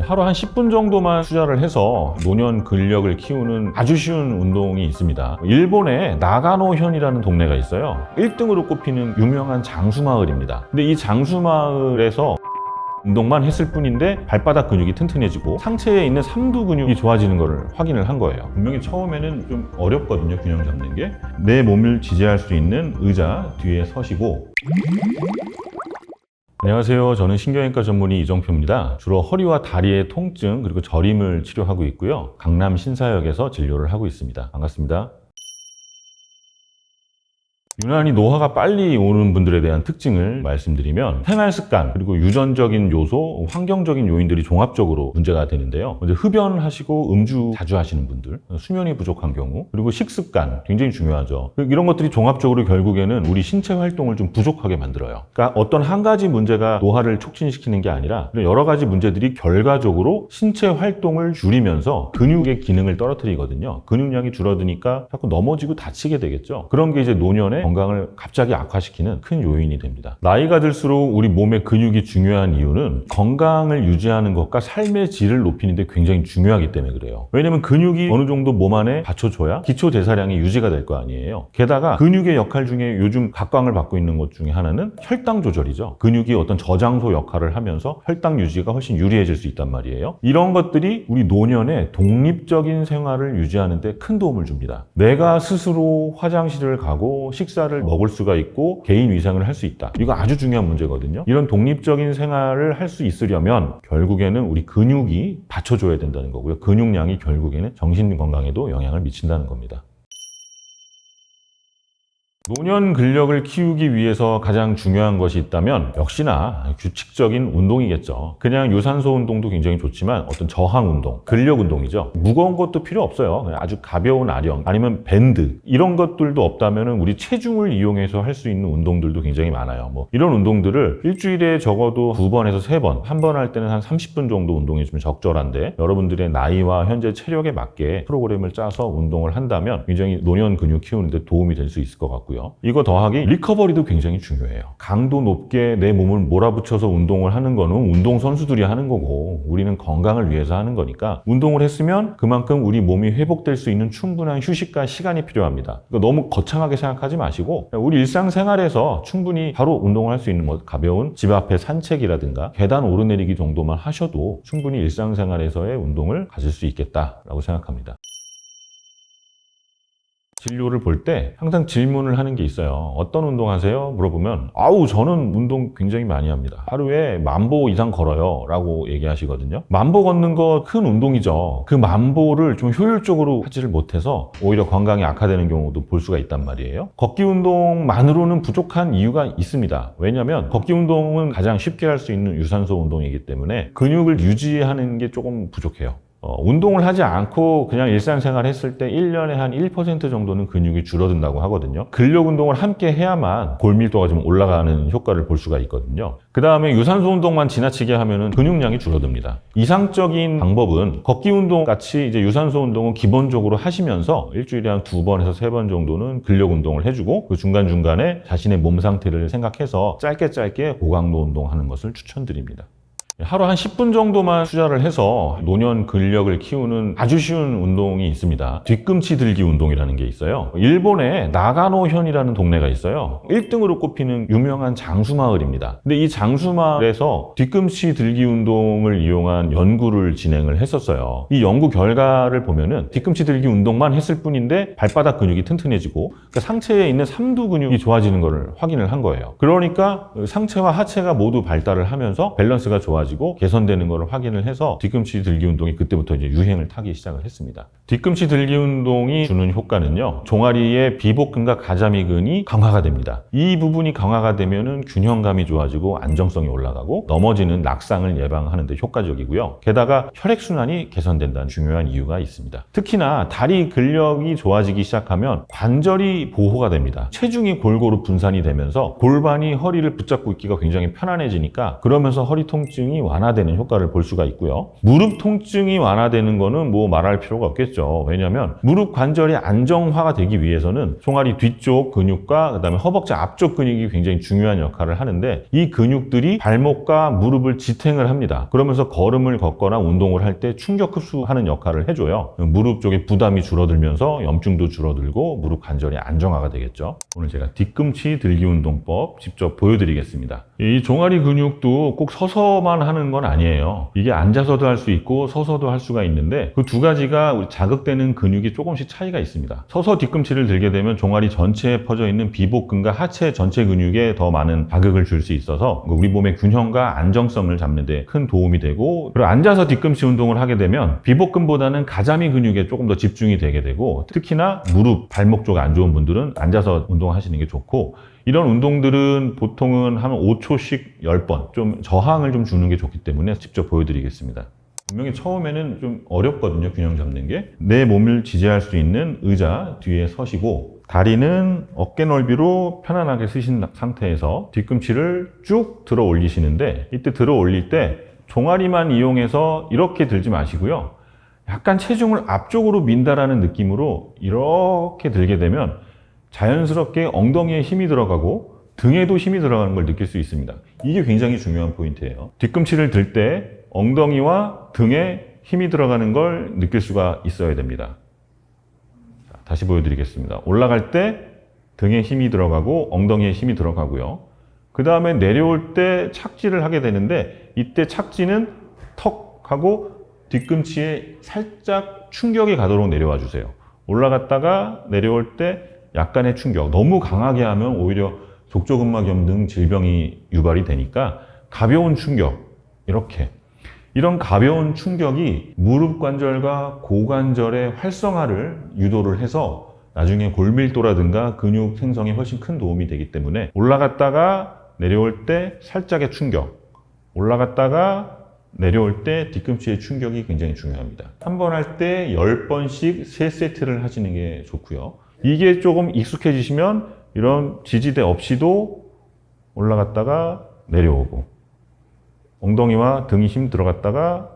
하루 한 10분 정도만 투자를 해서 노년 근력을 키우는 아주 쉬운 운동이 있습니다. 일본에 나가노현이라는 동네가 있어요. 1등으로 꼽히는 유명한 장수마을입니다. 근데 이 장수마을에서 운동만 했을 뿐인데 발바닥 근육이 튼튼해지고 상체에 있는 삼두 근육이 좋아지는 것을 확인을 한 거예요. 분명히 처음에는 좀 어렵거든요, 균형 잡는 게. 내 몸을 지지할 수 있는 의자 뒤에 서시고 안녕하세요. 저는 신경외과 전문의 이정표입니다. 주로 허리와 다리의 통증 그리고 저림을 치료하고 있고요. 강남 신사역에서 진료를 하고 있습니다. 반갑습니다. 유난히 노화가 빨리 오는 분들에 대한 특징을 말씀드리면 생활 습관 그리고 유전적인 요소, 환경적인 요인들이 종합적으로 문제가 되는데요. 먼저 흡연하시고 음주 자주 하시는 분들, 수면이 부족한 경우, 그리고 식습관 굉장히 중요하죠. 이런 것들이 종합적으로 결국에는 우리 신체 활동을 좀 부족하게 만들어요. 그러니까 어떤 한 가지 문제가 노화를 촉진시키는 게 아니라 여러 가지 문제들이 결과적으로 신체 활동을 줄이면서 근육의 기능을 떨어뜨리거든요. 근육량이 줄어드니까 자꾸 넘어지고 다치게 되겠죠. 그런 게 이제 노년에 건강을 갑자기 악화시키는 큰 요인이 됩니다. 나이가 들수록 우리 몸의 근육이 중요한 이유는 건강을 유지하는 것과 삶의 질을 높이는 데 굉장히 중요하기 때문에 그래요. 왜냐면 근육이 어느 정도 몸 안에 받쳐줘야 기초 대사량이 유지가 될 거 아니에요. 게다가 근육의 역할 중에 요즘 각광을 받고 있는 것 중에 하나는 혈당 조절이죠. 근육이 어떤 저장소 역할을 하면서 혈당 유지가 훨씬 유리해질 수 있단 말이에요. 이런 것들이 우리 노년에 독립적인 생활을 유지하는 데 큰 도움을 줍니다. 내가 스스로 화장실을 가고 식사 를 먹을 수가 있고 개인 위생을 할 수 있다. 이거 아주 중요한 문제거든요. 이런 독립적인 생활을 할 수 있으려면 결국에는 우리 근육이 받쳐줘야 된다는 거고요. 근육량이 결국에는 정신 건강에도 영향을 미친다는 겁니다. 노년 근력을 키우기 위해서 가장 중요한 것이 있다면 역시나 규칙적인 운동이겠죠. 그냥 유산소 운동도 굉장히 좋지만 어떤 저항 운동, 근력 운동이죠. 무거운 것도 필요 없어요. 아주 가벼운 아령 아니면 밴드 이런 것들도 없다면 우리 체중을 이용해서 할 수 있는 운동들도 굉장히 많아요. 뭐 이런 운동들을 일주일에 적어도 두 번에서 세 번, 한 번 할 때는 한 30분 정도 운동해주면 적절한데 여러분들의 나이와 현재 체력에 맞게 프로그램을 짜서 운동을 한다면 굉장히 노년 근육 키우는데 도움이 될 수 있을 것 같고요. 이거 더하기 리커버리도 굉장히 중요해요. 강도 높게 내 몸을 몰아붙여서 운동을 하는 거는 운동 선수들이 하는 거고 우리는 건강을 위해서 하는 거니까 운동을 했으면 그만큼 우리 몸이 회복될 수 있는 충분한 휴식과 시간이 필요합니다. 너무 거창하게 생각하지 마시고 우리 일상생활에서 충분히 바로 운동을 할 수 있는 뭐 가벼운 집 앞에 산책이라든가 계단 오르내리기 정도만 하셔도 충분히 일상생활에서의 운동을 가질 수 있겠다라고 생각합니다. 진료를 볼 때 항상 질문을 하는 게 있어요. 어떤 운동 하세요? 물어보면 아우 저는 운동 굉장히 많이 합니다. 하루에 만보 이상 걸어요 라고 얘기하시거든요. 만보 걷는 거 큰 운동이죠. 그 만보를 좀 효율적으로 하지를 못해서 오히려 건강이 악화되는 경우도 볼 수가 있단 말이에요. 걷기 운동만으로는 부족한 이유가 있습니다. 왜냐하면 걷기 운동은 가장 쉽게 할 수 있는 유산소 운동이기 때문에 근육을 유지하는 게 조금 부족해요. 어, 운동을 하지 않고 그냥 일상생활 했을 때 1년에 한 1% 정도는 근육이 줄어든다고 하거든요. 근력 운동을 함께 해야만 골밀도가 좀 올라가는 효과를 볼 수가 있거든요. 그 다음에 유산소 운동만 지나치게 하면은 근육량이 줄어듭니다. 이상적인 방법은 걷기 운동 같이 이제 유산소 운동은 기본적으로 하시면서 일주일에 한 두 번에서 세 번 정도는 근력 운동을 해주고 그 중간중간에 자신의 몸 상태를 생각해서 짧게 짧게 고강도 운동하는 것을 추천드립니다. 하루 한 10분 정도만 투자를 해서 노년 근력을 키우는 아주 쉬운 운동이 있습니다. 뒤꿈치 들기 운동이라는 게 있어요. 일본에 나가노현이라는 동네가 있어요. 1등으로 꼽히는 유명한 장수마을입니다. 근데 이 장수마을에서 뒤꿈치 들기 운동을 이용한 연구를 진행을 했었어요. 이 연구 결과를 보면은 뒤꿈치 들기 운동만 했을 뿐인데 발바닥 근육이 튼튼해지고 그러니까 상체에 있는 삼두 근육이 좋아지는 것을 확인을 한 거예요. 그러니까 상체와 하체가 모두 발달을 하면서 밸런스가 좋아지고 개선되는 것을 확인을 해서 뒤꿈치 들기 운동이 그때부터 이제 유행을 타기 시작을 했습니다. 뒤꿈치 들기 운동이 주는 효과는요. 종아리의 비복근과 가자미근이 강화가 됩니다. 이 부분이 강화가 되면은 균형감이 좋아지고 안정성이 올라가고 넘어지는 낙상을 예방하는 데 효과적이고요. 게다가 혈액 순환이 개선된다는 중요한 이유가 있습니다. 특히나 다리 근력이 좋아지기 시작하면 관절이 보호가 됩니다. 체중이 골고루 분산이 되면서 골반이 허리를 붙잡고 있기가 굉장히 편안해지니까 그러면서 허리 통증이 통증이 완화되는 효과를 볼 수가 있고요. 무릎 통증이 완화되는 거는 뭐 말할 필요가 없겠죠. 왜냐하면 무릎 관절이 안정화가 되기 위해서는 종아리 뒤쪽 근육과 그다음에 허벅지 앞쪽 근육이 굉장히 중요한 역할을 하는데 이 근육들이 발목과 무릎을 지탱을 합니다. 그러면서 걸음을 걷거나 운동을 할 때 충격 흡수하는 역할을 해줘요. 무릎 쪽에 부담이 줄어들면서 염증도 줄어들고 무릎 관절이 안정화가 되겠죠. 오늘 제가 뒤꿈치 들기 운동법 직접 보여드리겠습니다. 이 종아리 근육도 꼭 서서만 하는 건 아니에요. 이게 앉아서도 할 수 있고 서서도 할 수가 있는데 그 두 가지가 자극되는 근육이 조금씩 차이가 있습니다. 서서 뒤꿈치를 들게 되면 종아리 전체에 퍼져 있는 비복근과 하체 전체 근육에 더 많은 자극을 줄 수 있어서 우리 몸의 균형과 안정성을 잡는 데 큰 도움이 되고 그리고 앉아서 뒤꿈치 운동을 하게 되면 비복근보다는 가자미 근육에 조금 더 집중이 되게 되고 특히나 무릎, 발목 쪽 안 좋은 분들은 앉아서 운동하시는 게 좋고 이런 운동들은 보통은 한 5초씩 10번 좀 저항을 좀 주는 게 좋기 때문에 직접 보여드리겠습니다. 분명히 처음에는 좀 어렵거든요, 균형 잡는 게. 내 몸을 지지할 수 있는 의자 뒤에 서시고, 다리는 어깨 넓이로 편안하게 쓰신 상태에서 뒤꿈치를 쭉 들어 올리시는데, 이때 들어 올릴 때 종아리만 이용해서 이렇게 들지 마시고요. 약간 체중을 앞쪽으로 민다라는 느낌으로 이렇게 들게 되면 자연스럽게 엉덩이에 힘이 들어가고 등에도 힘이 들어가는 걸 느낄 수 있습니다. 이게 굉장히 중요한 포인트예요. 뒤꿈치를 들 때 엉덩이와 등에 힘이 들어가는 걸 느낄 수가 있어야 됩니다. 자, 다시 보여드리겠습니다. 올라갈 때 등에 힘이 들어가고 엉덩이에 힘이 들어가고요. 그 다음에 내려올 때 착지를 하게 되는데 이때 착지는 턱 하고 뒤꿈치에 살짝 충격이 가도록 내려와 주세요. 올라갔다가 내려올 때 약간의 충격. 너무 강하게 하면 오히려 족저근막염 등 질병이 유발이 되니까 가벼운 충격. 이렇게. 이런 가벼운 충격이 무릎 관절과 고관절의 활성화를 유도를 해서 나중에 골밀도라든가 근육 생성에 훨씬 큰 도움이 되기 때문에 올라갔다가 내려올 때 살짝의 충격. 올라갔다가 내려올 때 뒤꿈치의 충격이 굉장히 중요합니다. 한 번 할 때 10번씩 3세트를 하시는 게 좋고요. 이게 조금 익숙해지시면 이런 지지대 없이도 올라갔다가 내려오고 엉덩이와 등이 힘 들어갔다가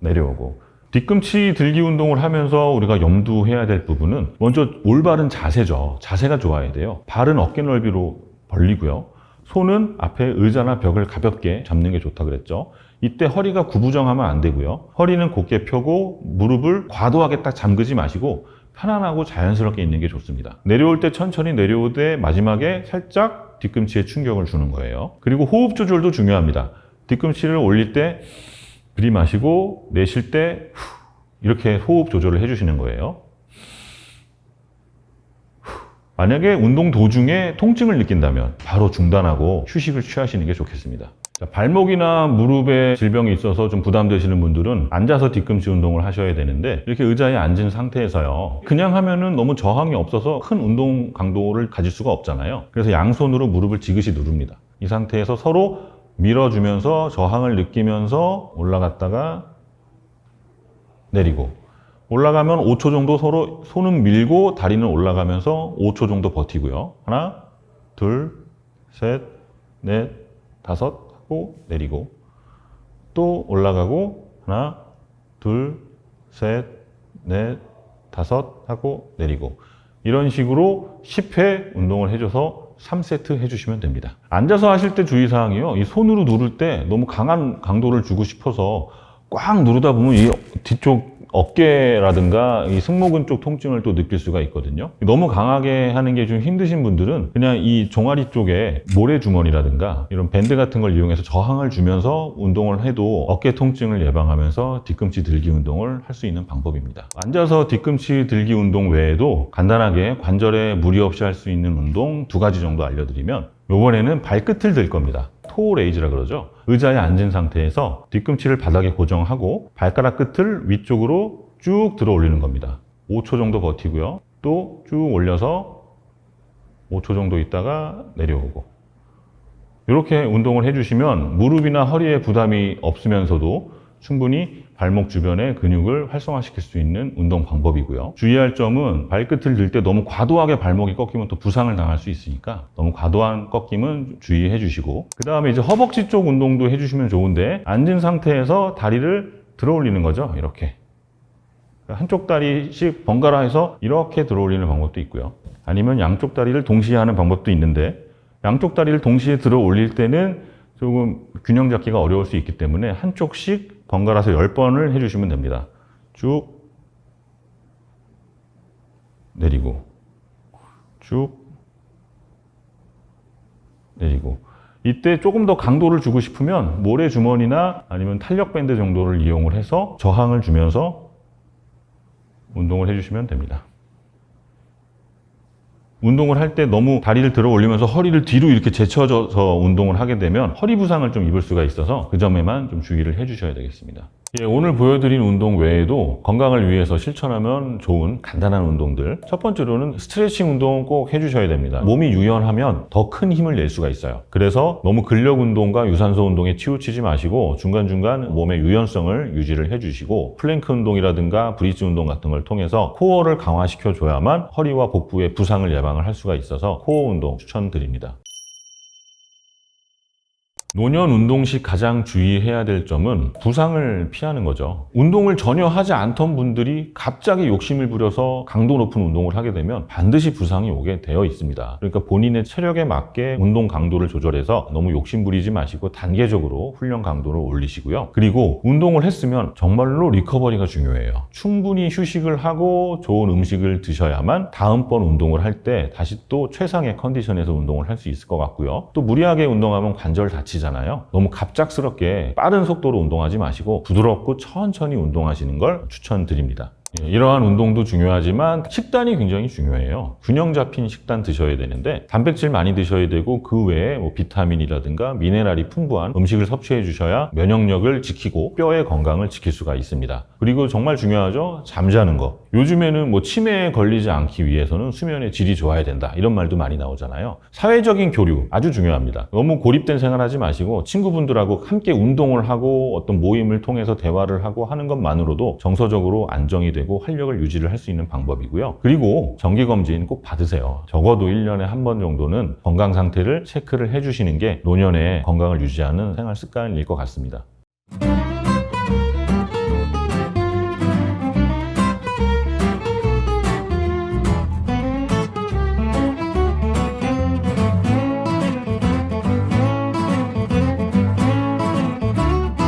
내려오고 뒤꿈치 들기 운동을 하면서 우리가 염두해야 될 부분은 먼저 올바른 자세죠. 자세가 좋아야 돼요. 발은 어깨 넓이로 벌리고요. 손은 앞에 의자나 벽을 가볍게 잡는 게 좋다 그랬죠. 이때 허리가 구부정하면 안 되고요. 허리는 곧게 펴고 무릎을 과도하게 딱 잠그지 마시고 편안하고 자연스럽게 있는 게 좋습니다. 내려올 때 천천히 내려오되 마지막에 살짝 뒤꿈치에 충격을 주는 거예요. 그리고 호흡 조절도 중요합니다. 뒤꿈치를 올릴 때 들이마시고 내쉴 때 후, 이렇게 호흡 조절을 해주시는 거예요. 후. 만약에 운동 도중에 통증을 느낀다면 바로 중단하고 휴식을 취하시는 게 좋겠습니다. 자, 발목이나 무릎에 질병이 있어서 좀 부담되시는 분들은 앉아서 뒤꿈치 운동을 하셔야 되는데 이렇게 의자에 앉은 상태에서요. 그냥 하면은 너무 저항이 없어서 큰 운동 강도를 가질 수가 없잖아요. 그래서 양손으로 무릎을 지그시 누릅니다. 이 상태에서 서로 밀어주면서 저항을 느끼면서 올라갔다가 내리고 올라가면 5초 정도 서로 손은 밀고 다리는 올라가면서 5초 정도 버티고요. 하나, 둘, 셋, 넷, 다섯 하고 내리고 또 올라가고 하나, 둘, 셋, 넷, 다섯 하고 내리고 이런 식으로 10회 운동을 해줘서 3세트 해주시면 됩니다. 앉아서 하실 때 주의사항이요. 이 손으로 누를 때 너무 강한 강도를 주고 싶어서 꽉 누르다 보면 이 뒤쪽 어깨라든가 이 승모근 쪽 통증을 또 느낄 수가 있거든요. 너무 강하게 하는 게 좀 힘드신 분들은 그냥 이 종아리 쪽에 모래주머니라든가 이런 밴드 같은 걸 이용해서 저항을 주면서 운동을 해도 어깨 통증을 예방하면서 뒤꿈치 들기 운동을 할 수 있는 방법입니다. 앉아서 뒤꿈치 들기 운동 외에도 간단하게 관절에 무리 없이 할 수 있는 운동 두 가지 정도 알려드리면 이번에는 발끝을 들 겁니다. 토 레이즈라 그러죠. 의자에 앉은 상태에서 뒤꿈치를 바닥에 고정하고 발가락 끝을 위쪽으로 쭉 들어 올리는 겁니다. 5초 정도 버티고요. 또 쭉 올려서 5초 정도 있다가 내려오고. 이렇게 운동을 해주시면 무릎이나 허리에 부담이 없으면서도 충분히 발목 주변의 근육을 활성화시킬 수 있는 운동 방법이고요. 주의할 점은 발끝을 들 때 너무 과도하게 발목이 꺾이면 또 부상을 당할 수 있으니까 너무 과도한 꺾임은 주의해 주시고 그 다음에 이제 허벅지 쪽 운동도 해주시면 좋은데 앉은 상태에서 다리를 들어 올리는 거죠. 이렇게 한쪽 다리씩 번갈아 해서 이렇게 들어 올리는 방법도 있고요. 아니면 양쪽 다리를 동시에 하는 방법도 있는데 양쪽 다리를 동시에 들어 올릴 때는 조금 균형 잡기가 어려울 수 있기 때문에 한쪽씩 번갈아서 10번을 해주시면 됩니다. 쭉 내리고 쭉 내리고 이때 조금 더 강도를 주고 싶으면 모래 주머니나 아니면 탄력 밴드 정도를 이용을 해서 저항을 주면서 운동을 해주시면 됩니다. 운동을 할 때 너무 다리를 들어 올리면서 허리를 뒤로 이렇게 제쳐져서 운동을 하게 되면 허리 부상을 좀 입을 수가 있어서 그 점에만 좀 주의를 해주셔야 되겠습니다. 예, 오늘 보여드린 운동 외에도 건강을 위해서 실천하면 좋은 간단한 운동들. 첫 번째로는 스트레칭 운동 꼭 해주셔야 됩니다. 몸이 유연하면 더 큰 힘을 낼 수가 있어요. 그래서 너무 근력 운동과 유산소 운동에 치우치지 마시고 중간중간 몸의 유연성을 유지를 해주시고 플랭크 운동이라든가 브리지 운동 같은 걸 통해서 코어를 강화시켜 줘야만 허리와 복부의 부상을 예방을 할 수가 있어서 코어 운동 추천드립니다. 노년 운동 시 가장 주의해야 될 점은 부상을 피하는 거죠. 운동을 전혀 하지 않던 분들이 갑자기 욕심을 부려서 강도 높은 운동을 하게 되면 반드시 부상이 오게 되어 있습니다. 그러니까 본인의 체력에 맞게 운동 강도를 조절해서 너무 욕심 부리지 마시고 단계적으로 훈련 강도를 올리시고요. 그리고 운동을 했으면 정말로 리커버리가 중요해요. 충분히 휴식을 하고 좋은 음식을 드셔야만 다음번 운동을 할 때 다시 또 최상의 컨디션에서 운동을 할 수 있을 것 같고요. 또 무리하게 운동하면 관절 다치 잖아요. 너무 갑작스럽게 빠른 속도로 운동하지 마시고 부드럽고 천천히 운동하시는 걸 추천드립니다. 예, 이러한 운동도 중요하지만 식단이 굉장히 중요해요. 균형 잡힌 식단 드셔야 되는데 단백질 많이 드셔야 되고 그 외에 뭐 비타민이라든가 미네랄이 풍부한 음식을 섭취해 주셔야 면역력을 지키고 뼈의 건강을 지킬 수가 있습니다. 그리고 정말 중요하죠. 잠자는 거. 요즘에는 뭐 치매에 걸리지 않기 위해서는 수면의 질이 좋아야 된다. 이런 말도 많이 나오잖아요. 사회적인 교류 아주 중요합니다. 너무 고립된 생활하지 마시고 친구분들하고 함께 운동을 하고 어떤 모임을 통해서 대화를 하고 하는 것만으로도 정서적으로 안정이 되고 활력을 유지를 할 수 있는 방법이고요. 그리고 정기 검진 꼭 받으세요. 적어도 1년에 한 번 정도는 건강 상태를 체크를 해 주시는 게 노년의 건강을 유지하는 생활 습관일 것 같습니다.